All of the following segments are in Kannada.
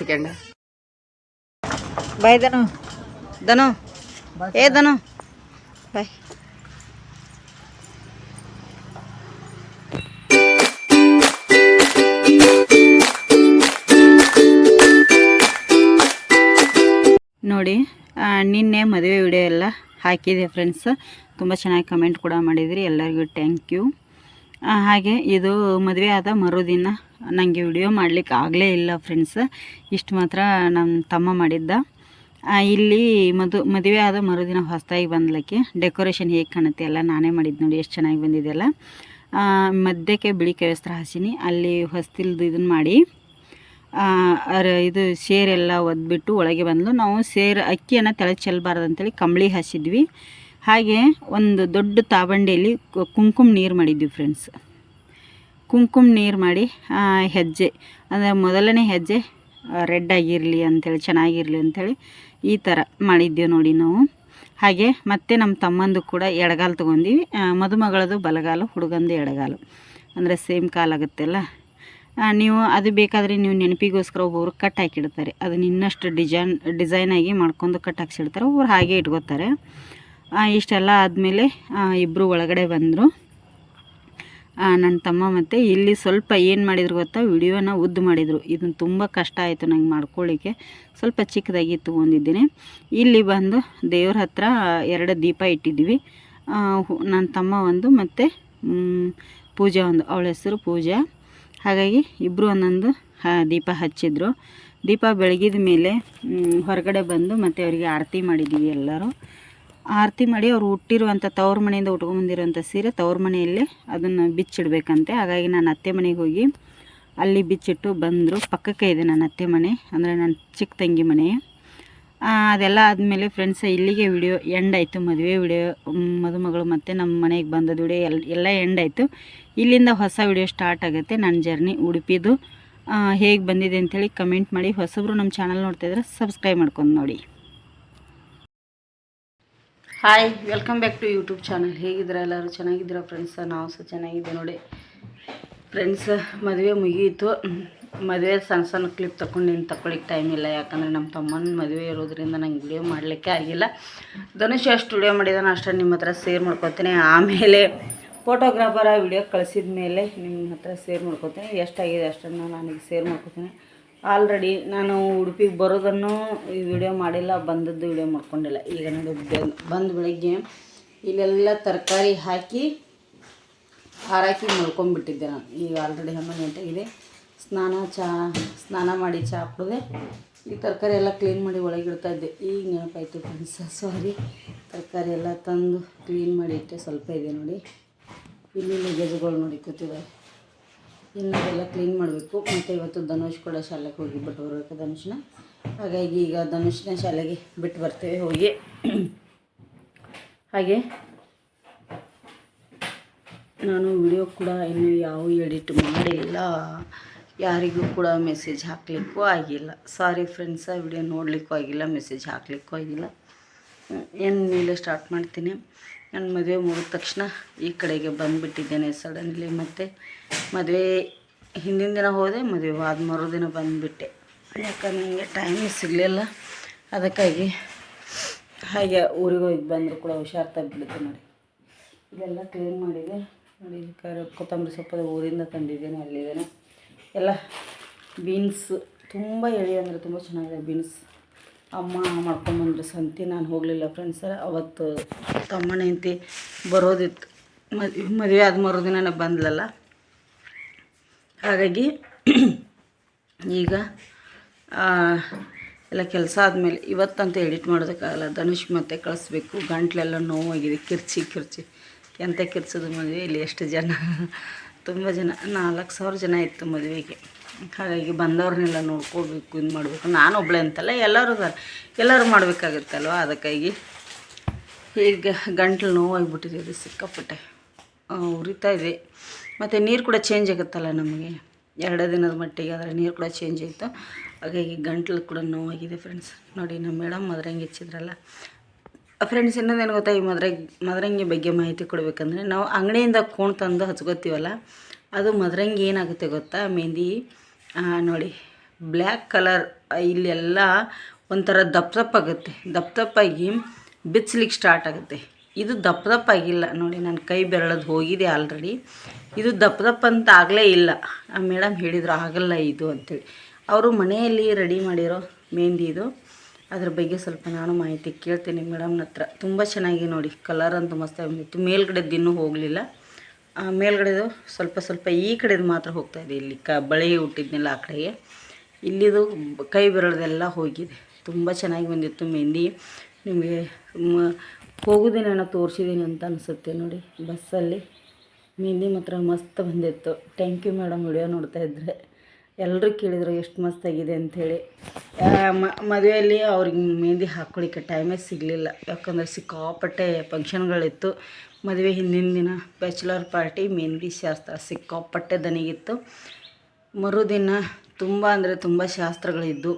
ಸೆಕೆಂಡ್ ಬಾಯ್ ದನು ದನು ಏ ದನು ಬಾಯ್ ನೋಡಿ ನಿನ್ನೆ ಮದುವೆ ವಿಡಿಯೋ ಎಲ್ಲ ಹಾಕಿದೆ ಫ್ರೆಂಡ್ಸ್ ತುಂಬ ಚೆನ್ನಾಗಿ ಕಮೆಂಟ್ ಕೂಡ ಮಾಡಿದ್ರಿ. ಎಲ್ಲರಿಗೂ ಥ್ಯಾಂಕ್ ಯು ಹಾಗೆ ಇದು ಮದುವೆ ಆದ ಮರುದಿನ ನನಗೆ ವಿಡಿಯೋ ಮಾಡಲಿಕ್ಕೆ ಆಗಲೇ ಇಲ್ಲ ಫ್ರೆಂಡ್ಸ್ ಇಷ್ಟು ಮಾತ್ರ ನಮ್ಮ ತಮ್ಮ ಮಾಡಿದ್ದ. ಇಲ್ಲಿ ಮದು, ಮದುವೆ ಆದ ಮರುದಿನ ಹೊಸದಾಗಿ ಬಂದ್ಲಕ್ಕೆ ಡೆಕೋರೇಷನ್ ಹೇಗೆ ಕಾಣುತ್ತೆ ಎಲ್ಲ ನಾನೇ ಮಾಡಿದ್ದು ನೋಡಿ, ಎಷ್ಟು ಚೆನ್ನಾಗಿ ಬಂದಿದೆಯಲ್ಲ ಮಧ್ಯಕ್ಕೆ ಬಿಳಿ ಕೆವಸ್ತ್ರ ಹಾಸಿನಿ, ಅಲ್ಲಿ ಹೊಸ್ತಿಲ್ದು ಇದನ್ನು ಮಾಡಿ ಇದು ಸೇರೆಲ್ಲ ಒದ್ಬಿಟ್ಟು ಒಳಗೆ ಬಂದು ನಾವು ಸೇರು, ಅಕ್ಕಿಯನ್ನು ತೆಳಗೆ ಚೆಲ್ಲಬಾರ್ದು ಅಂತೇಳಿ ಕಂಬಳಿ ಹಾಸಿದ್ವಿ. ಹಾಗೆ ಒಂದು ದೊಡ್ಡ ತಾವಂಡೆಯಲ್ಲಿ ಕುಂಕುಮ ನೀರು ಮಾಡಿದ್ವಿ ಫ್ರೆಂಡ್ಸ್ ಕುಂಕುಮ ನೀರು ಮಾಡಿ ಹೆಜ್ಜೆ, ಅಂದರೆ ಮೊದಲನೇ ಹೆಜ್ಜೆ ರೆಡ್ ಆಗಿರಲಿ ಅಂಥೇಳಿ ಚೆನ್ನಾಗಿರಲಿ ಅಂಥೇಳಿ ಈ ಥರ ಮಾಡಿದ್ದೀವಿ ನೋಡಿ ನಾವು. ಹಾಗೆ ಮತ್ತೆ ನಮ್ಮ ತಮ್ಮಂದು ಕೂಡ ಎಡಗಾಲು ತೊಗೊಂಡಿವಿ. ಮದುಮಗಳದು ಬಲಗಾಲು, ಹುಡುಗಂದು ಎಡಗಾಲು. ಅಂದರೆ ಸೇಮ್ ಕಾಲಾಗುತ್ತಲ್ಲ ನೀವು ಅದು ಬೇಕಾದರೆ ನೀವು ನೆನಪಿಗೋಸ್ಕರ ಒಬ್ಬೊಬ್ರು ಕಟ್ ಹಾಕಿಡ್ತಾರೆ. ಅದನ್ನ ಇನ್ನಷ್ಟು ಡಿಸೈನ್ ಡಿಸೈನಾಗಿ ಮಾಡ್ಕೊಂಡು ಕಟ್ ಹಾಕ್ಸಿಡ್ತಾರೆ. ಒಬ್ಬರು ಹಾಗೆ ಇಟ್ಕೋತಾರೆ. ಇಷ್ಟೆಲ್ಲ ಆದಮೇಲೆ ಇಬ್ಬರು ಒಳಗಡೆ ಬಂದರು. ನನ್ನ ತಮ್ಮ ಮತ್ತು ಇಲ್ಲಿ ಸ್ವಲ್ಪ ಏನು ಮಾಡಿದ್ರು ಗೊತ್ತಾ? ವಿಡಿಯೋನ ಉದ್ದು ಮಾಡಿದರು. ಇದನ್ನು ತುಂಬ ಕಷ್ಟ ಆಯಿತು ನಂಗೆ ಮಾಡ್ಕೊಳ್ಳಿಕ್ಕೆ ಸ್ವಲ್ಪ ಚಿಕ್ಕದಾಗಿ ತೊಗೊಂಡಿದ್ದೀನಿ. ಇಲ್ಲಿ ಬಂದು ದೇವ್ರ ಹತ್ರ ಎರಡು ದೀಪ ಇಟ್ಟಿದ್ವಿ ನನ್ನ ತಮ್ಮ ಒಂದು ಮತ್ತು ಪೂಜಾ ಒಂದು, ಅವಳ ಹೆಸರು ಪೂಜಾ. ಹಾಗಾಗಿ ಇಬ್ಬರು ಒಂದೊಂದು ದೀಪ ಹಚ್ಚಿದ್ರು. ದೀಪ ಬೆಳಗಿದ ಮೇಲೆ ಹೊರಗಡೆ ಬಂದು ಮತ್ತು ಅವರಿಗೆ ಆರತಿ ಮಾಡಿದ್ದೀವಿ ಎಲ್ಲರೂ. ಆರತಿ ಮಾಡಿ ಅವ್ರು ಹುಟ್ಟಿರುವಂಥ ತವ್ರ ಮನೆಯಿಂದ ಉಟ್ಕೊಂಬಂದಿರುವಂಥ ಸೀರೆ ತವ್ರ ಮನೆಯಲ್ಲೇ ಅದನ್ನು ಬಿಚ್ಚಿಡಬೇಕಂತೆ. ಹಾಗಾಗಿ ನಾನು ಅತ್ತೆ ಮನೆಗೆ ಹೋಗಿ ಅಲ್ಲಿ ಬಿಚ್ಚಿಟ್ಟು ಬಂದರು. ಪಕ್ಕಕ್ಕೆ ಇದೆ ನನ್ನ ಅತ್ತೆ ಮನೆ, ಅಂದರೆ ನನ್ನ ಚಿಕ್ಕ ತಂಗಿ ಮನೆ. ಅದೆಲ್ಲ ಆದಮೇಲೆ ಫ್ರೆಂಡ್ಸ್ ಇಲ್ಲಿಗೆ ವಿಡಿಯೋ ಎಂಡ್ ಆಯಿತು. ಮದುವೆ ವಿಡಿಯೋ ಮದುಮಗಳು ಮತ್ತು ನಮ್ಮ ಮನೆಗೆ ಬಂದದ್ದು ವಿಡಿಯೋ ಎಲ್ಲ ಎಲ್ಲ ಎಂಡ್ ಆಯಿತು. ಇಲ್ಲಿಂದ ಹೊಸ ವಿಡಿಯೋ ಸ್ಟಾರ್ಟ್ ಆಗುತ್ತೆ ನನ್ನ ಜರ್ನಿ ಉಡುಪಿದು. ಹೇಗೆ ಬಂದಿದೆ ಅಂಥೇಳಿ ಕಮೆಂಟ್ ಮಾಡಿ. ಹೊಸಬ್ರು ನಮ್ಮ ಚಾನಲ್ ನೋಡ್ತಾಯಿದ್ರೆ ಸಬ್ಸ್ಕ್ರೈಬ್ ಮಾಡ್ಕೊಂಡು ನೋಡಿ. Hi welcome back to YouTube channel ಹೇಗಿದ್ದೀರಾ ಎಲ್ಲರೂ? ಚೆನ್ನಾಗಿದ್ದೀರಾ ಫ್ರೆಂಡ್ಸ್ ನಾವು ಸಹ ಚೆನ್ನಾಗಿದ್ದೆ ನೋಡಿ. ಫ್ರೆಂಡ್ಸ್ ಮದುವೆ ಮುಗಿಯಿತು ಮದುವೆ ಸಣ್ಣ ಸಣ್ಣ ಕ್ಲಿಪ್ ತಗೊಂಡು ನೀನು ತಗೊಳ್ಳಿಕ್ಕೆ ಟೈಮ್ ಇಲ್ಲ. ಯಾಕಂದರೆ ನಮ್ಮ ತಮ್ಮನ ಮದುವೆ ಇರೋದ್ರಿಂದ ನಂಗೆ ವಿಡಿಯೋ ಮಾಡಲಿಕ್ಕೆ ಆಗಿಲ್ಲ. ಧನುಷ್ ಎಷ್ಟು ವಿಡಿಯೋ ಮಾಡಿದಾನ ಅಷ್ಟೇ ನಿಮ್ಮ ಹತ್ರ ಸೇರ್ ಮಾಡ್ಕೊತೀನಿ. ಆಮೇಲೆ ಫೋಟೋಗ್ರಾಫರ ವಿಡಿಯೋ ಕಳಿಸಿದ ಮೇಲೆ ನಿಮ್ಮ ಹತ್ರ ಸೇರ್ ಮಾಡ್ಕೊತೀನಿ. ಎಷ್ಟಾಗಿದೆ ಅಷ್ಟನ್ನು ನನಗೆ ಸೇರ್ ಮಾಡ್ಕೊತೀನಿ. ಆಲ್ರೆಡಿ ನಾನು ಉಡುಪಿಗೆ ಬರೋದನ್ನು ಈ ವಿಡಿಯೋ ಮಾಡಿಲ್ಲ, ಬಂದದ್ದು ವಿಡಿಯೋ ಮಾಡ್ಕೊಂಡಿಲ್ಲ. ಈಗ ನೋಡಿ ಬಂದ ಬೆಳಗ್ಗೆ ಇಲ್ಲೆಲ್ಲ ತರಕಾರಿ ಹಾಕಿ, ಹಾರಾಕಿ ಮಲ್ಕೊಂಡ್ಬಿಟ್ಟಿದ್ದೆ ನಾನು. ಈಗ ಆಲ್ರೆಡಿ ಹನ್ನೊಂದು ಗಂಟೆಗಿದೆ. ಸ್ನಾನ ಚಹಾ ಸ್ನಾನ ಮಾಡಿ ಚಹಾ ಕುಡಿದೆ. ಈ ತರಕಾರಿ ಎಲ್ಲ ಕ್ಲೀನ್ ಮಾಡಿ ಒಳಗೆ ಇಡ್ತಾ ಇದ್ದೆ. ಈಗ ನೆನಪಾಯಿತು ಫ್ರೆಂಡ್ಸ್ ಸಾರಿ ತರಕಾರಿ ಎಲ್ಲ ತಂದು ಕ್ಲೀನ್ ಮಾಡಿ ಇಟ್ಟೆ. ಸ್ವಲ್ಪ ಇದೆ ನೋಡಿ. ಇಲ್ಲಿ ಲಗೇಜ್ಗಳು ನೋಡಿ ಕೂತಿದ್ದಾವೆ ಅದೆಲ್ಲ ಕ್ಲೀನ್ ಮಾಡಬೇಕು. ಮತ್ತು ಇವತ್ತು ಧನುಷ್ ಕೂಡ ಶಾಲೆಗೆ ಹೋಗಿ ಬಿಟ್ಟು ಬರಬೇಕು ಧನುಷ್ನ. ಹಾಗಾಗಿ ಈಗ ಧನುಷ್ನ ಶಾಲೆಗೆ ಬಿಟ್ಟು ಬರ್ತೇವೆ ಹೋಗಿ. ಹಾಗೆ ನಾನು ವಿಡಿಯೋ ಕೂಡ ಇನ್ನೂ ಯಾವ ಎಡಿಟ್ ಮಾಡಿಲ್ಲ. ಯಾರಿಗೂ ಕೂಡ ಮೆಸೇಜ್ ಹಾಕಲಿಕ್ಕೂ ಆಗಿಲ್ಲ. ಸಾರಿ ಫ್ರೆಂಡ್ಸ ವಿಡಿಯೋ ನೋಡಲಿಕ್ಕೂ ಆಗಿಲ್ಲ ಮೆಸೇಜ್ ಹಾಕಲಿಕ್ಕೂ ಆಗಿಲ್ಲ. ಏನು ಮೇಲೆ ಸ್ಟಾರ್ಟ್ ಮಾಡ್ತೀನಿ? ನನ್ನ ಮದುವೆ ಮುಗಿದ ತಕ್ಷಣ ಈ ಕಡೆಗೆ ಬಂದುಬಿಟ್ಟಿದ್ದೇನೆ ಸಡನ್ಲಿ ಮತ್ತು ಮದುವೆ ಹಿಂದಿನ ದಿನ ಹೋದೆ, ಮದುವೆ ಆದ ಮರುದಿನ ಬಂದುಬಿಟ್ಟೆ. ಯಾಕಂದ್ರೆ ನನಗೆ ಟೈಮ್ ಸಿಗಲಿಲ್ಲ. ಅದಕ್ಕಾಗಿ ಹಾಗೆ ಊರಿಗೆ ಹೋಗಿ ಬಂದರೂ ಕೂಡ ಹುಷಾರು ತಗ್ಬಿಡುತ್ತೆ ನೋಡಿ. ಇದೆಲ್ಲ ಕ್ಲೀನ್ ಮಾಡಿದೆ. ನೋಡಿ ಕೊತ್ತಂಬರಿ ಸೊಪ್ಪು ಊರಿಂದ ತಂದಿದ್ದೇನೆ, ಅಲ್ಲಿದ್ದೇನೆ. ಎಲ್ಲ ಬೀನ್ಸ್ ತುಂಬ ಎಳೆ ಅಂದರೆ ತುಂಬ ಚೆನ್ನಾಗಿದೆ ಬೀನ್ಸ್ ಅಮ್ಮ ಮಾಡ್ಕೊಂಬಂದ್ರು ಸಂತಿ, ನಾನು ಹೋಗಲಿಲ್ಲ ಫ್ರೆಂಡ್ಸ್ ಅವತ್ತು ತಮ್ಮನ ಹೆಂಡತಿ ಬರೋದಿತ್ತು. ಮದುವೆ ಮದುವೆ ಆದ ಮರುದಿನ ಬಂದ್ಲಲ್ಲ. ಹಾಗಾಗಿ ಈಗ ಎಲ್ಲ ಕೆಲಸ ಆದಮೇಲೆ ಇವತ್ತಂತೂ ಎಡಿಟ್ ಮಾಡೋದಕ್ಕಾಗಲ್ಲ. ಧನುಷ್ ಮತ್ತೆ ಕಳಿಸ್ಬೇಕು. ಗಂಟ್ಲೆಲ್ಲ ನೋವಾಗಿದೆ. ಕಿರ್ಚಿ ಕಿರ್ಚಿ. ಎಂತ ಕಿರ್ಚೋದು ಮದುವೆಯಲ್ಲಿ ಎಷ್ಟು ಜನ? ತುಂಬ ಜನ. ನಾಲ್ಕು ಸಾವಿರ ಜನ ಇತ್ತು ಮದುವೆಗೆ. ಹಾಗಾಗಿ ಬಂದವ್ರನ್ನೆಲ್ಲ ನೋಡ್ಕೋಬೇಕು ಇದು ಮಾಡಬೇಕು. ನಾನು ಒಬ್ಳೆ ಅಂತಲ್ಲ, ಎಲ್ಲರೂ ಎಲ್ಲರೂ ಮಾಡಬೇಕಾಗುತ್ತಲ್ವ ಅದಕ್ಕಾಗಿ ಈಗ ಗಂಟ್ಲು ನೋವಾಗಿಬಿಟ್ಟಿದೆ. ಸಿಕ್ಕಾಪಟ್ಟೆ. ಉರಿತಾ ಇದೆ. ಮತ್ತು ನೀರು ಕೂಡ ಚೇಂಜ್ ಆಗುತ್ತಲ್ಲ ನಮಗೆ? ಎರಡು ದಿನದ ಮಟ್ಟಿಗೆ ಆದರೆ ನೀರು ಕೂಡ ಚೇಂಜ್ ಆಯಿತು. ಹಾಗಾಗಿ ಗಂಟ್ಲು ಕೂಡ ನೋವಾಗಿದೆ ಫ್ರೆಂಡ್ಸ್ ನೋಡಿ ನಮ್ಮ ಮೇಡಮ್ ಮದ್ರಂಗಿ ಹೆಚ್ಚಿದ್ರಲ್ಲ ಫ್ರೆಂಡ್ಸ್ ಇನ್ನೊಂದೇನು ಗೊತ್ತಾ, ಈ ಮದ್ರ, ಮದರಂಗಿ ಬಗ್ಗೆ ಮಾಹಿತಿ ಕೊಡಬೇಕಂದ್ರೆ ನಾವು ಅಂಗಡಿಯಿಂದ ಕೋಣ್ ತಂದು ಹಚ್ಕೋತೀವಲ್ಲ, ಅದು ಮದರಂಗಿ ಏನಾಗುತ್ತೆ ಗೊತ್ತಾ, ಮೆಹಂದಿ? ನೋಡಿ, ಬ್ಲ್ಯಾಕ್ ಕಲರ್, ಇಲ್ಲೆಲ್ಲ ಒಂಥರ ದಪ್ಪ ದಪ್ಪಾಗುತ್ತೆ ದಪ್ಪ ದಪ್ಪಾಗಿ ಬಿಚ್ಚಲಿಕ್ಕೆ ಸ್ಟಾರ್ಟ್ ಆಗುತ್ತೆ. ಇದು ದಪ್ಪ ದಪ್ಪ ಆಗಿಲ್ಲ ನೋಡಿ, ನನ್ನ ಕೈ ಬೆರಳದು ಹೋಗಿದೆ ಆಲ್ರೆಡಿ ಇದು ದಪ್ಪ ದಪ್ಪ ಅಂತ ಆಗಲೇ ಇಲ್ಲ. ಆ ಮೇಡಮ್ ಹೇಳಿದರು ಆಗಲ್ಲ ಇದು ಅಂತೇಳಿ. ಅವರು ಮನೆಯಲ್ಲಿ ರೆಡಿ ಮಾಡಿರೋ ಮೆಹಂದಿ ಇದು. ಅದ್ರ ಬಗ್ಗೆ ಸ್ವಲ್ಪ ನಾನು ಮಾಹಿತಿ ಕೇಳ್ತೀನಿ ಮೇಡಮ್ನ ಹತ್ರ. ತುಂಬ ಚೆನ್ನಾಗಿ ನೋಡಿ. ಕಲರ್ ಅಂತೂ ಮಸ್ತಾಗಿ ಬಂದಿತ್ತು. ಮೇಲ್ಗಡೆದು ಇನ್ನೂ ಹೋಗಲಿಲ್ಲ. ಮೇಲ್ಗಡೆದು ಸ್ವಲ್ಪ ಸ್ವಲ್ಪ ಈ ಕಡೆದು ಮಾತ್ರ ಹೋಗ್ತಾ ಇದೆ. ಇಲ್ಲಿ ಕ ಬಳೆ ಹುಟ್ಟಿದ್ನೆಲ್ಲ ಆ ಕಡೆಗೆ. ಇಲ್ಲಿದು ಕೈ ಬೆರಳದೆಲ್ಲ ಹೋಗಿದೆ. ತುಂಬ ಚೆನ್ನಾಗಿ ಬಂದಿತ್ತು ಮೆಹಂದಿ ನಿಮಗೆ ಹೋಗೋದೇನೋ ತೋರಿಸಿದ್ದೀನಿ ಅಂತ ಅನಿಸುತ್ತೆ ನೋಡಿ. ಬಸ್ಸಲ್ಲಿ. ಮೆಹಂದಿ ಮಾತ್ರ ಮಸ್ತ್ ಬಂದಿತ್ತು. ಥ್ಯಾಂಕ್ ಯು ಮೇಡಮ್ ವಿಡಿಯೋ ನೋಡ್ತಾ ಇದ್ದರೆ ಎಲ್ಲರೂ ಕೇಳಿದರು ಎಷ್ಟು ಮಸ್ತಾಗಿದೆ ಅಂಥೇಳಿ. ಮದುವೆಯಲ್ಲಿ ಅವ್ರಿಗೆ ಮೆಹಂದಿ ಹಾಕ್ಕೊಳಿಕ್ಕೆ ಟೈಮೇ ಸಿಗಲಿಲ್ಲ. ಯಾಕಂದರೆ ಸಿಕ್ಕಾಪಟ್ಟೆ ಫಂಕ್ಷನ್ಗಳಿತ್ತು ಮದುವೆ ಹಿಂದಿನ ದಿನ ಬ್ಯಾಚುಲರ್ ಪಾರ್ಟಿ ಮೆಹಂದಿ ಶಾಸ್ತ್ರ ಸಿಕ್ಕಾಪಟ್ಟೆ ದನಿಗಿತ್ತು. ಮರುದಿನ ತುಂಬ ಅಂದರೆ ತುಂಬ ಶಾಸ್ತ್ರಗಳಿದ್ದು.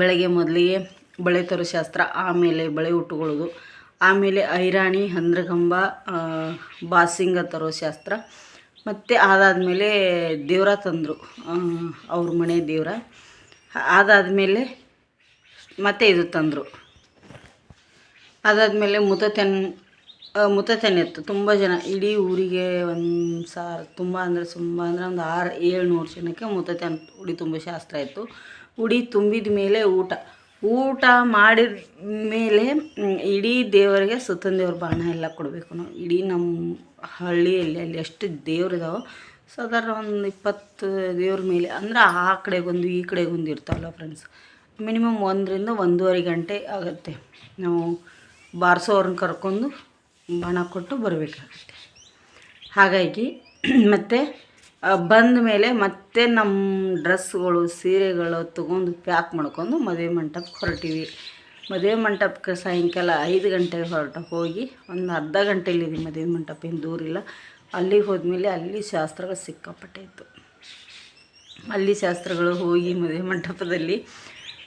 ಬೆಳಗ್ಗೆ ಮೊದಲಿಗೆ ಬಳೆ ತರೋ ಶಾಸ್ತ್ರ, ಆಮೇಲೆ ಬಳೆ ಉಟ್ಕೊಳ್ಳೋದು ಆಮೇಲೆ ಐರಾಣಿ, ಹಂದ್ರಗಂಬ ಬಾಸಿಂಗ ತರೋ ಶಾಸ್ತ್ರ. ಮತ್ತು ಅದಾದಮೇಲೆ ದೇವ್ರ ತಂದರು. ಅವ್ರ ಮನೆ ದೇವ್ರ. ಅದಾದಮೇಲೆ ಮತ್ತೆ ಇದು ತಂದರು. ಅದಾದಮೇಲೆ ಮುತತೆನ್ ಮುತತೆನ್ ಇತ್ತು. ತುಂಬ ಜನ, ಇಡೀ ಊರಿಗೆ ಒಂದು ಸಾರ್, ತುಂಬ ಅಂದರೆ ತುಂಬ ಅಂದರೆ ಒಂದು ಆರು, ಏಳ್ನೂರು ಜನಕ್ಕೆ ಮುತತೆನ್ ಉಡಿ ತುಂಬ ಶಾಸ್ತ್ರ ಇತ್ತು. ಉಡಿ ತುಂಬಿದ ಮೇಲೆ ಊಟ. ಊಟ ಮಾಡಿದ ಮೇಲೆ ಇಡೀ ದೇವರಿಗೆ ಸುತ್ತನ ದೇವ್ರ ಬಾಣ ಎಲ್ಲ ಕೊಡಬೇಕು ನಾವು. ಇಡೀ ನಮ್ಮ ಹಳ್ಳಿಯಲ್ಲಿ ಅಲ್ಲಿ ಎಷ್ಟು ದೇವ್ರಿದಾವೋ, ಸಾಧಾರಣ ಒಂದು ಇಪ್ಪತ್ತು ದೇವ್ರ ಮೇಲೆ, ಅಂದ್ರೆ ಆ ಕಡೆಗೊಂದು, ಈ ಕಡೆಗೊಂದು ಇರ್ತಾವಲ್ಲ ಫ್ರೆಂಡ್ಸ್ ಮಿನಿಮಮ್ ಒಂದರಿಂದ ಒಂದೂವರೆ ಗಂಟೆ ಆಗುತ್ತೆ. ನಾವು ಬಾರಿಸೋರನ್ನ ಕರ್ಕೊಂಡು ಬಾಣ ಕೊಟ್ಟು ಬರಬೇಕಾಗುತ್ತೆ. ಹಾಗಾಗಿ, ಮತ್ತು ಬಂದ ಮೇಲೆ ಮತ್ತೆ ನಮ್ಮ ಡ್ರೆಸ್ಗಳು ಸೀರೆಗಳು ತೊಗೊಂಡು ಪ್ಯಾಕ್ ಮಾಡ್ಕೊಂಡು ಮದುವೆ ಮಂಟಪಕ್ಕೆ ಹೊರಟಿವಿ. ಮದುವೆ ಮಂಟಪಕ್ಕೆ ಸಾಯಂಕಾಲ ಐದು ಗಂಟೆಗೆ ಹೊರಟ ಹೋಗಿ ಒಂದು ಅರ್ಧ ಗಂಟೆಯಲ್ಲಿದೆ ಮದುವೆ ಮಂಟಪ ಏನು ದೂರಿಲ್ಲ ಅಲ್ಲಿಗೆ ಹೋದ್ಮೇಲೆ ಅಲ್ಲಿ ಶಾಸ್ತ್ರಗಳು ಸಿಕ್ಕಾಪಟ್ಟೆ ಇತ್ತು ಅಲ್ಲಿ ಶಾಸ್ತ್ರಗಳು ಹೋಗಿ ಮದುವೆ ಮಂಟಪದಲ್ಲಿ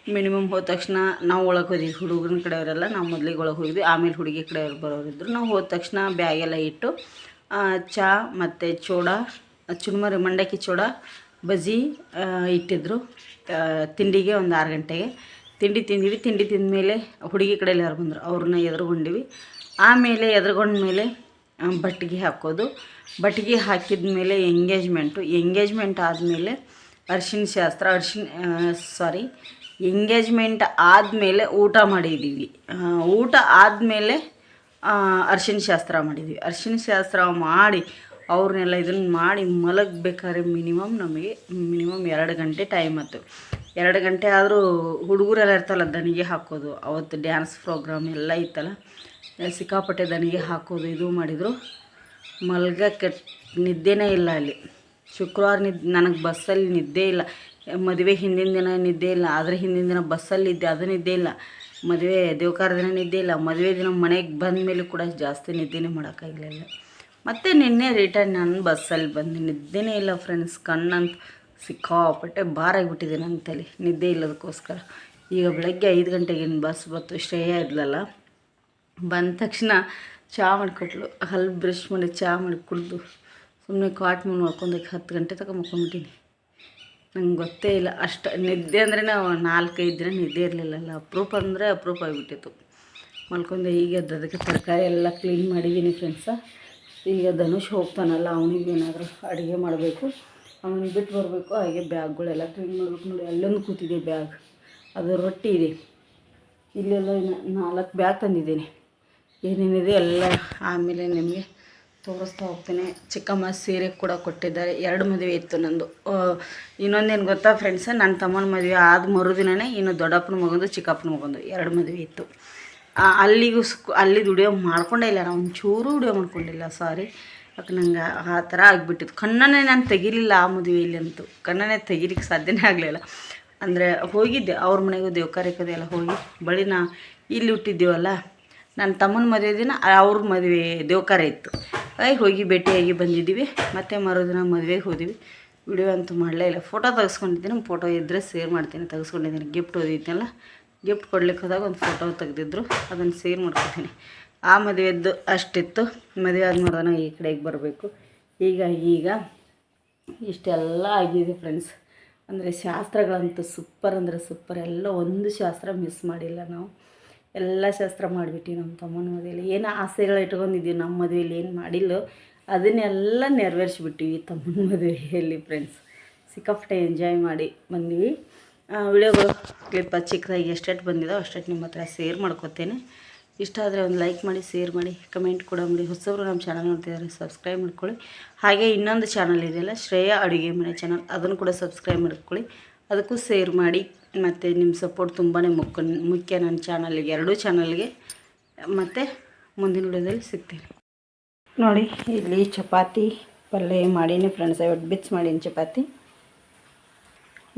ಮಿನಿಮಮ್ ಹೋದ ತಕ್ಷಣ ನಾವು ಒಳಗೆ ಹೋದ್ವಿ. ಹುಡುಗನ ಕಡೆಯವರೆಲ್ಲ ನಾವು ಮೊದಲಿಗೆ ಒಳಗೆ ಹೋಗಿದ್ವಿ. ಆಮೇಲೆ ಹುಡುಗಿ ಕಡೆಯವ್ರು ಬರೋರಿದ್ರು. ನಾವು ಹೋದ ತಕ್ಷಣ ಬ್ಯಾಗೆಲ್ಲ ಇಟ್ಟು ಆ, ಚಾ ಮತ್ತು ಚೂಡ ಚುರುಮರಿ ಮಂಡಕ್ಕಿ ಚೂಡ ಬಜ್ಜಿ ಇಟ್ಟಿದ್ದರು ತಿಂಡಿಗೆ ಒಂದು ಆರು ಗಂಟೆಗೆ. ತಿಂಡಿ ತಿಂದಿವಿ. ತಿಂಡಿ ತಿಂದಮೇಲೆ ಹುಡುಗಿ ಕಡೆಯಲ್ಲಿ ಯಾರು ಬಂದರು? ಅವ್ರನ್ನ ಎದುರುಗೊಂಡಿವಿ. ಆಮೇಲೆ ಎದುರುಗೊಂಡ ಮೇಲೆ ಆ, ಬಟ್ಟಿಗೆ ಹಾಕೋದು. ಬಟ್ಟಿಗೆ ಹಾಕಿದ ಮೇಲೆ ಎಂಗೇಜ್ಮೆಂಟು. ಎಂಗೇಜ್ಮೆಂಟ್ ಆದಮೇಲೆ ಅರ್ಶಿನ ಶಾಸ್ತ್ರ ಅರ್ಶಿನ ಸಾರಿ ಎಂಗೇಜ್ಮೆಂಟ್ ಆದಮೇಲೆ ಊಟ ಮಾಡಿದ್ದೀವಿ ಊಟ ಆದಮೇಲೆ ಅರ್ಶಿನ ಶಾಸ್ತ್ರ ಮಾಡಿದ್ವಿ. ಅರ್ಶಿನ ಶಾಸ್ತ್ರ ಮಾಡಿ ಅವ್ರನ್ನೆಲ್ಲ ಇದನ್ನ ಮಾಡಿ ಮಲಗಬೇಕಾದ್ರೆ ಮಿನಿಮಮ್ ನಮಗೆ ಮಿನಿಮಮ್ ಎರಡು ಗಂಟೆ ಟೈಮ್ ಆಯ್ತು. ಎರಡು ಗಂಟೆ ಆದರೂ ಹುಡುಗರೆಲ್ಲ ಇರ್ತಲ್ಲ ದನಿಗೆ ಹಾಕೋದು. ಅವತ್ತು ಡ್ಯಾನ್ಸ್ ಪ್ರೋಗ್ರಾಮ್ ಎಲ್ಲ ಇತ್ತಲ್ಲ, ಸಿಕ್ಕಾಪಟ್ಟೆ ದನಿಗೆ ಹಾಕೋದು, ಇದು ಮಾಡಿದರು. ಮಲ್ಗಕ್ಕೆ ನಿದ್ದೆನೇ ಇಲ್ಲ ಅಲ್ಲಿ. ಶುಕ್ರವಾರ ನಿದ್, ನನಗೆ ಬಸ್ಸಲ್ಲಿ ನಿದ್ದೆ ಇಲ್ಲ. ಮದುವೆ ಹಿಂದಿನ ದಿನ ನಿದ್ದೆ ಇಲ್ಲ. ಆದರೆ ಹಿಂದಿನ ದಿನ ಬಸ್ಸಲ್ಲಿ ಇದ್ದೆ, ಅದು ನಿದ್ದೆ ಇಲ್ಲ. ಮದುವೆ ದೇವಕಾರ ದಿನ ನಿದ್ದೆ ಇಲ್ಲ. ಮದುವೆ ದಿನ ಮನೆಗೆ ಬಂದ ಮೇಲೆ ಕೂಡ ಜಾಸ್ತಿ ನಿದ್ದೆನೇ ಮಾಡೋಕ್ಕಾಗಲಿಲ್ಲ. ಮತ್ತು ನಿನ್ನೆ ರಿಟರ್ನ್ ನಾನು ಬಸ್ಸಲ್ಲಿ ಬಂದೆ. ನಿದ್ದೆನೇ ಇಲ್ಲ ಫ್ರೆಂಡ್ಸ್ ಕಣ್ಣಂತ ಸಿಕ್ಕಾಪಟ್ಟೆ ಭಾರಾಗಿಬಿಟ್ಟಿದೆ ನನ್ನ ತಲೆ. ನಿದ್ದೆ ಇಲ್ಲದಕ್ಕೋಸ್ಕರ. ಈಗ ಬೆಳಗ್ಗೆ ಐದು ಗಂಟೆಗೆ ಬಸ್ ಬತ್ತು ಶ್ರೇಯ ಇರಲಿಲ್ಲ. ಬಂದ ತಕ್ಷಣ ಚಹಾ ಮಾಡಿಕೊಟ್ಲು. ಹಲ್ಲು ಬ್ರಷ್ ಮಾಡಿ ಚಹಾ ಮಾಡಿ ಕುಡಿದು ಸುಮ್ಮನೆ ಕಾಟ್ ಮುನ್ ಮಲ್ಕೊಂಡಕ್ಕೆ ಹತ್ತು ಗಂಟೆ ತಗೊಂಡು ಮಲ್ಕೊಂಬಿಟ್ಟಿನಿ ನಂಗೆ ಗೊತ್ತೇ ಇಲ್ಲ. ಅಷ್ಟು ನಿದ್ದೆ ಅಂದರೆ ನಾವು ನಾಲ್ಕೈದು ದಿನ ನಿದ್ದೆ ಇರಲಿಲ್ಲಲ್ಲ. ಅಪ್ರೂಪ ಅಂದರೆ ಅಪ್ರೂಪ ಆಗಿಬಿಟ್ಟಿತ್ತು. ಮಲ್ಕೊಂಡೆ ಈಗ ಅದಕ್ಕೆ ತರಕಾರಿ ಎಲ್ಲ ಕ್ಲೀನ್ ಮಾಡಿದ್ದೀನಿ ಫ್ರೆಂಡ್ಸ ಈಗ ಧನುಷ್ ಹೋಗ್ತಾನಲ್ಲ, ಅವನಿಗೆ ಏನಾದರೂ ಅಡುಗೆ ಮಾಡಬೇಕು. ಅವನಿಗೆ ಬಿಟ್ಟು ಬರಬೇಕು. ಹಾಗೆ ಬ್ಯಾಗ್ಗಳೆಲ್ಲ ಕ್ಲೀನ್ ಮಾಡ್ಬೇಕು. ನೋಡಿ, ಅಲ್ಲೊಂದು ಕೂತಿದೆ ಬ್ಯಾಗ್. ಅದು ರೊಟ್ಟಿ ಇದೆ. ಇಲ್ಲೆಲ್ಲ ನಾಲ್ಕು ಬ್ಯಾಗ್ ತಂದಿದ್ದೀನಿ. ಏನೇನಿದೆ ಎಲ್ಲ ಆಮೇಲೆ ನಿಮಗೆ ತೋರಿಸ್ತಾ ಹೋಗ್ತೇನೆ. ಚಿಕ್ಕಮ್ಮ ಸೀರೆ ಕೂಡ ಕೊಟ್ಟಿದ್ದಾರೆ. ಎರಡು ಮದುವೆ ಇತ್ತು ನಂದು. ಇನ್ನೊಂದೇನು ಗೊತ್ತಾ ಫ್ರೆಂಡ್ಸ ನನ್ನ ತಮ್ಮನ ಮದುವೆ ಆದ ಮರುದಿನನೇ ಇನ್ನು ದೊಡ್ಡಪ್ಪನ ಮಗಂದು ಚಿಕ್ಕಪ್ಪನ ಮಗಂದು ಎರಡು ಮದುವೆ ಇತ್ತು. ಅಲ್ಲಿಗೂ ಅಲ್ಲಿ ದುಡಿಯೋ ಮಾಡ್ಕೊಂಡೇ ಇಲ್ಲ ನಾವು ಒಂಚೂರು ವಿಡಿಯೋ ಮಾಡ್ಕೊಂಡಿಲ್ಲ ಸಾರಿ ಯಾಕೆ ನಂಗೆ ಆ ಥರ ಆಗಿಬಿಟ್ಟಿತ್ತು. ಕಣ್ಣನೇ ನಾನು ತೆಗಿಲಿಲ್ಲ ಆ ಮದುವೆಯಲ್ಲಿ ಅಂತೂ. ಕಣ್ಣನೇ ತೆಗಿಲಿಕ್ಕೆ ಸಾಧ್ಯನೇ ಆಗಲಿಲ್ಲ. ಅಂದರೆ ಹೋಗಿದ್ದೆ, ಅವ್ರ ಮನೆಗೂ ದೇವ್ ಕಾರ್ಯಕ್ಕದೆ ಎಲ್ಲ ಹೋಗಿ. ಬಳಿ ನಾ ಇಲ್ಲಿ ಹುಟ್ಟಿದ್ದೀವಲ್ಲ ನನ್ನ ತಮ್ಮನ ಮದುವೆ ದಿನ ಅವ್ರ ಮದುವೆ ದೇವಕಾರ ಇತ್ತು. ಐ ಹೋಗಿ ಭೇಟಿಯಾಗಿ ಬಂದಿದ್ದೀವಿ. ಮತ್ತು ಮರುದಿನ ಮದುವೆಗೆ ಹೋದಿವಿ. ವಿಡಿಯೋ ಅಂತೂ ಮಾಡಲೇ ಇಲ್ಲ. ಫೋಟೋ ತೆಗೆಸ್ಕೊಂಡಿದ್ದೀನಿ, ಫೋಟೋ ಇದ್ದರೆ ಶೇರ್ ಮಾಡ್ತೀನಿ, ತೆಗೆಸ್ಕೊಂಡಿದ್ದೀನಿ, ಗಿಫ್ಟ್ ಓದಿದ್ನಲ್ಲ. ಗಿಫ್ಟ್ ಕೊಡ್ಲಿಕ್ಕೆ ಹೋದಾಗ ಒಂದು ಫೋಟೋ ತೆಗೆದಿದ್ರು. ಅದನ್ನು ಸೇರ್ ಮಾಡ್ಕೊತೀನಿ. ಆ ಮದುವೆದ್ದು ಅಷ್ಟಿತ್ತು. ಮದುವೆ ಆದ್ಮೇಲೆ ಈ ಕಡೆಗೆ ಬರಬೇಕು. ಈಗ ಈಗ ಇಷ್ಟೆಲ್ಲ ಆಗಿದೆ ಫ್ರೆಂಡ್ಸ್ ಅಂದರೆ ಶಾಸ್ತ್ರಗಳಂತೂ ಸೂಪರ್ ಅಂದರೆ ಸೂಪರ್ ಎಲ್ಲ ಒಂದು ಶಾಸ್ತ್ರ ಮಿಸ್ ಮಾಡಿಲ್ಲ ನಾವು. ಎಲ್ಲ ಶಾಸ್ತ್ರ ಮಾಡಿಬಿಟ್ಟು ನಮ್ಮ ತಮ್ಮನ ಮದುವೆಯಲ್ಲಿ ಏನು ಆಸೆಗಳು ಇಟ್ಕೊಂಡಿದ್ದೀವಿ ನಮ್ಮ ಮದುವೆಯಲ್ಲಿ ಏನು ಮಾಡಿಲ್ಲ ಅದನ್ನೆಲ್ಲ ನೆರವೇರಿಸ್ಬಿಟ್ಟಿವಿ ತಮ್ಮನ ಮದುವೆಯಲ್ಲಿ ಫ್ರೆಂಡ್ಸ್ ಸಿಕ್ಕಾಪಟ್ಟೆ ಎಂಜಾಯ್ ಮಾಡಿ ಬಂದ್ವಿ. ವಿಡಿಯೋಗಳು ಕ್ಲಿಪ್ಪ ಚಿಕ್ಕದಾಗಿ ಎಷ್ಟೆಷ್ಟು ಬಂದಿದಾವೆ ಅಷ್ಟೆಷ್ಟು ನಿಮ್ಮ ಹತ್ರ ಶೇರ್ ಮಾಡ್ಕೊತೇನೆ. ಇಷ್ಟ ಆದರೆ ಒಂದು ಲೈಕ್ ಮಾಡಿ, ಶೇರ್ ಮಾಡಿ, ಕಮೆಂಟ್ ಕೂಡ ಮಾಡಿ. ಹೊಸಬ್ರು ನಮ್ಮ ಚಾನಲ್ ನೋಡ್ತಿದ್ದಾರೆ ಸಬ್ಸ್ಕ್ರೈಬ್ ಮಾಡ್ಕೊಳ್ಳಿ. ಹಾಗೆ ಇನ್ನೊಂದು ಚಾನಲ್ ಇದೆಯಲ್ಲ, ಶ್ರೇಯಾ ಅಡುಗೆ ಮನೆ ಚಾನಲ್, ಅದನ್ನು ಕೂಡ ಸಬ್ಸ್ಕ್ರೈಬ್ ಮಾಡ್ಕೊಳ್ಳಿ. ಅದಕ್ಕೂ ಶೇರ್ ಮಾಡಿ. ಮತ್ತು ನಿಮ್ಮ ಸಪೋರ್ಟ್ ತುಂಬಾ ಮುಖ್ಯ ಮುಖ್ಯ ನನ್ನ ಚಾನಲ್ಗೆ, ಎರಡೂ ಚಾನಲ್ಗೆ. ಮತ್ತು ಮುಂದಿನ ವಿಡಿಯೋದಲ್ಲಿ ಸಿಗ್ತೀನಿ. ನೋಡಿ, ಇಲ್ಲಿ ಚಪಾತಿ ಪಲ್ಯ ಮಾಡೀನಿ ಫ್ರೆಂಡ್ಸ್ ಇವತ್ತು ಬಿಚ್ ಮಾಡೀನಿ ಚಪಾತಿ.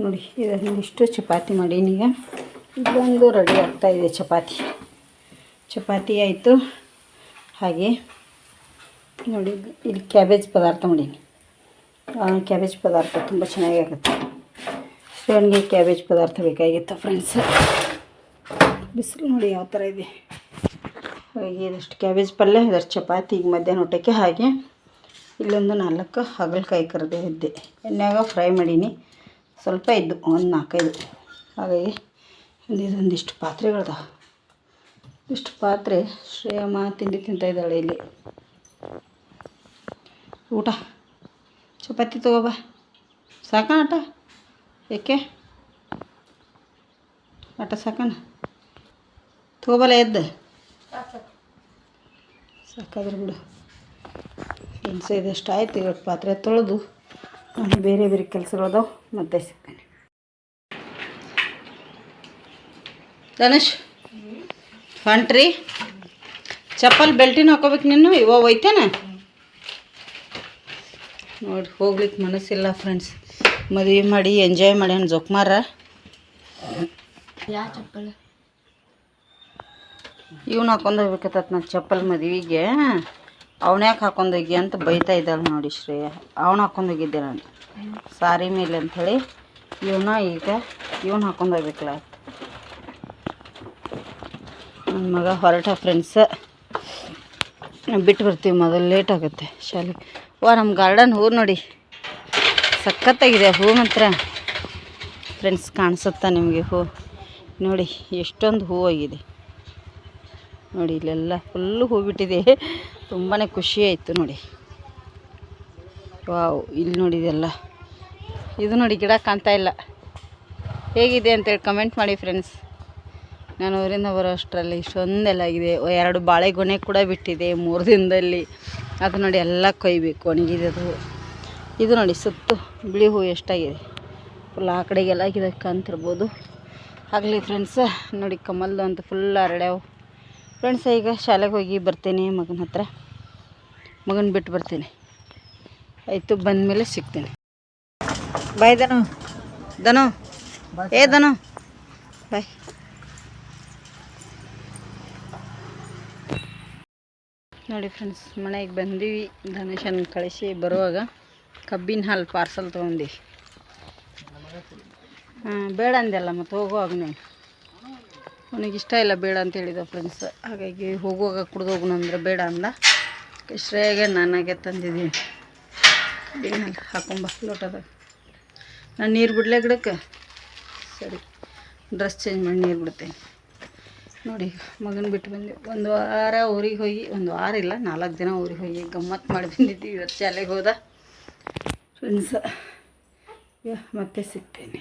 ನೋಡಿ ಇದೊಂದಿಷ್ಟು ಚಪಾತಿ ಮಾಡೀನಿ ಈಗ. ಇದೊಂದು ರೆಡಿ ಆಗ್ತಾ ಇದೆ ಚಪಾತಿ. ಚಪಾತಿ ಆಯಿತು. ಹಾಗೆ, ನೋಡಿ, ಇಲ್ಲಿ ಕ್ಯಾಬೇಜ್ ಪದಾರ್ಥ ಮಾಡೀನಿ. ಕ್ಯಾಬೇಜ್ ಪದಾರ್ಥ ತುಂಬ ಚೆನ್ನಾಗಿ ಆಗುತ್ತೆ ನನಗೆ ಕ್ಯಾಬೇಜ್ ಪದಾರ್ಥ ಬೇಕಾಗಿತ್ತು ಫ್ರೆಂಡ್ಸ್ ಬಿಸಿಲು ನೋಡಿ ಯಾವ ಥರ ಇದೆ. ಹಾಗೆ, ಇದಷ್ಟು ಕ್ಯಾಬೇಜ್ ಪಲ್ಯ, ಇದಷ್ಟು ಚಪಾತಿ, ಈಗ ಮಧ್ಯಾಹ್ನ ಊಟಕ್ಕೆ ಹಾಗೆ ಇಲ್ಲೊಂದು ನಾಲ್ಕು ಹಾಗಲಕಾಯಿ ಕರೆದೇ ಇದ್ದೆ. ಎಣ್ಣೆಯಾಗ ಫ್ರೈ ಮಾಡೀನಿ. ಸ್ವಲ್ಪ ಇದ್ದು, ಒಂದು ನಾಲ್ಕೈದು. ಹಾಗಾಗಿ ಇದೊಂದಿಷ್ಟು ಪಾತ್ರೆಗಳದ. ಇಷ್ಟು ಪಾತ್ರೆ ಶ್ರೇಯಮ್ಮ ತಿಂಡಿ ತಿಂತಾ ಇದ್ದಾಳೆ ಇಲ್ಲಿ. ಊಟ. ಚಪಾತಿ ತಗೋಬ ಸಾಕಣ ಆಟ? ಏಕೆ? ಆಟ ಸಾಕಣ? ತಗೋಬಲ್ಲ ಎದ್ದು. ಸಾಕಾದ್ರೆ ಬಿಡು. ಫ್ರೆಂಡ್ಸ್ ಇದಷ್ಟು ಆಯ್ತು ಇವತ್ತು ಪಾತ್ರೆ ತೊಳೆದು. ಬೇರೆ ಬೇರೆ ಕೆಲಸಗಳದಾವ ಮತ್ತೆ ಸಿಗ್ತೇನೆ. ಧನುಷ್ ಹೊಂಟ್ರಿ. ಚಪ್ಪಲ್ ಬೆಲ್ಟಿನ ಹಾಕೋಬೇಕು ನೀನು ಇವ ಒಯ್ತೇನೆ? ನೋಡಿ ಹೋಗ್ಲಿಕ್ಕೆ ಮನಸ್ಸಿಲ್ಲ ಫ್ರೆಂಡ್ಸ್ ಮದುವೆ ಮಾಡಿ ಎಂಜಾಯ್ ಮಾಡ್ಯಾನ ಜೊಕ್ಮಾರ ಯಾವ ಚಪ್ಪಲ್? ಇವ್ನು ಹಾಕೊಂಡು ಹೋಗ್ಬೇಕತ್ತ ನಾನು ಚಪ್ಪಲ್ ಮದುವೆಗೆ. ಅವನ್ಯಾಕೆ ಹಾಕೊಂಡು ಹೋಗಿ ಅಂತ ಬೈತಾ ಇದ್ದಾಳೆ ನೋಡಿ ಶ್ರೇಯ. ಅವನು ಹಾಕೊಂಡು ಹೋಗಿದ್ದೆ ನಾನು. ಸಾರಿ ಮೇಲೆ ಅಂಥೇಳಿ ಇವನ ಈಗ ಇವನು ಹಾಕೊಂಡು ಹೋಗ್ಬೇಕಲ್ಲ. ನನ್ನ ಮಗ ಹೊರಟ ಫ್ರೆಂಡ್ಸ ಬಿಟ್ಟು ಬರ್ತೀವಿ ಮೊದಲು ಲೇಟ್ ಆಗುತ್ತೆ ಶಾಲೆಗೆ ಓ ನಮ್ಮ ಗಾರ್ಡನ್ ಹೂ ನೋಡಿ. ಸಖತ್ತಾಗಿದೆ ಹೂ ಮಾತ್ರ. ಫ್ರೆಂಡ್ಸ್ ಕಾಣಿಸುತ್ತಾ ನಿಮಗೆ ಹೂ? ನೋಡಿ, ಎಷ್ಟೊಂದು ಹೂವಾಗಿದೆ ನೋಡಿ, ಇಲ್ಲೆಲ್ಲ ಫುಲ್ಲು ಹೂ ಬಿಟ್ಟಿದೆ. ತುಂಬಾ ಖುಷಿ ಆಯಿತು ನೋಡಿ. ವಾವ್, ಇಲ್ಲಿ ನೋಡಿ ಇದೆಲ್ಲ. ಇದು ನೋಡಿ ಗಿಡ ಕಾಣ್ತಾ ಇಲ್ಲ. ಹೇಗಿದೆ ಅಂತೇಳಿ ಕಮೆಂಟ್ ಮಾಡಿ ಫ್ರೆಂಡ್ಸ್ ನಾನು ಊರಿಂದ ಬರೋ ಅಷ್ಟರಲ್ಲಿ ಇಷ್ಟೊಂದೆಲ್ಲ ಆಗಿದೆ ಎರಡು ಬಾಳೆಗೊನೆ ಕೂಡ ಬಿಟ್ಟಿದೆ ಮೂರು ದಿನದಲ್ಲಿ. ಅದು ನೋಡಿ ಎಲ್ಲ ಕೊಯ್ಬೇಕು ಒಣಗಿದದು ಇದು ನೋಡಿ ಸುತ್ತು, ಬಿಳಿ ಹೂವು ಎಷ್ಟಾಗಿದೆ. ಫುಲ್ ಆ ಕಡೆಗೆಲ್ಲ ಇದಕ್ಕೆ ಅಂತಿರ್ಬೋದು ಆಗಲಿ ಫ್ರೆಂಡ್ಸ್ ನೋಡಿ ಕಮಲ್ದು ಅಂತ ಫುಲ್ ಅರಳ್ಯಾವ ಫ್ರೆಂಡ್ಸ್ ಈಗ ಶಾಲೆಗೆ ಹೋಗಿ ಬರ್ತೀನಿ ಮಗನ ಹತ್ರ. ಮಗನ ಬಿಟ್ಟು ಬರ್ತೀನಿ. ಆಯಿತು ಬಂದಮೇಲೆ ಸಿಗ್ತೀನಿ. ಬಾಯ್ ದನು ದನು ಏ ದನು ಬಾಯ್. ನೋಡಿ ಫ್ರೆಂಡ್ಸ್ ಮನೆಗೆ ಬಂದೀವಿ. ಧನುಷನ್ ಕಳಿಸಿ ಬರುವಾಗ ಕಬ್ಬಿನ ಹಾಲು ಪಾರ್ಸಲ್ ತೊಗೊಂಡಿವಿ. ಹಾಂ ಬೇಡ ಅಂದೆಲ್ಲ ಮತ್ತು ಹೋಗುವಾಗ ನೀನು. ಅವನಿಗೆ ಇಷ್ಟ ಇಲ್ಲ ಬೇಡ ಅಂತ ಹೇಳಿದ ಫ್ರೆಂಡ್ಸ್ ಹಾಗಾಗಿ ಹೋಗುವಾಗ ಕುಡ್ದು ಹೋಗೋಣ ಅಂದರೆ ಬೇಡ ಅಂದ. ಶ್ರೇಯಾಗೆ ನನಗೆ ತಂದಿದ್ದೀನಿ. ಹಾಲು ಹಾಕೊಂಬ ಲೋಟದಾಗ ನಾನು ನೀರು ಬಿಡಲೇ ಗಿಡಕ್ಕೆ? ಸರಿ ಡ್ರೆಸ್ ಚೇಂಜ್ ಮಾಡಿ ನೀರು ಬಿಡ್ತೇನೆ. ನೋಡಿ, ಮಗನ ಬಿಟ್ಟು ಬಂದೆ. ಒಂದು ವಾರ ಊರಿಗೆ ಹೋಗಿ, ಒಂದು ವಾರ ಇಲ್ಲ, ನಾಲ್ಕು ದಿನ ಊರಿಗೆ ಹೋಗಿ ಗಮ್ಮತ್ತು ಮಾಡಿ ಬಂದಿದ್ದೀವಿ ಇವತ್ತು ಶಾಲೆಗೆ ಹೋದ. ಫ್ರೆಂಡ್ಸ್ ಮತ್ತೆ ಸಿಗ್ತೇನೆ.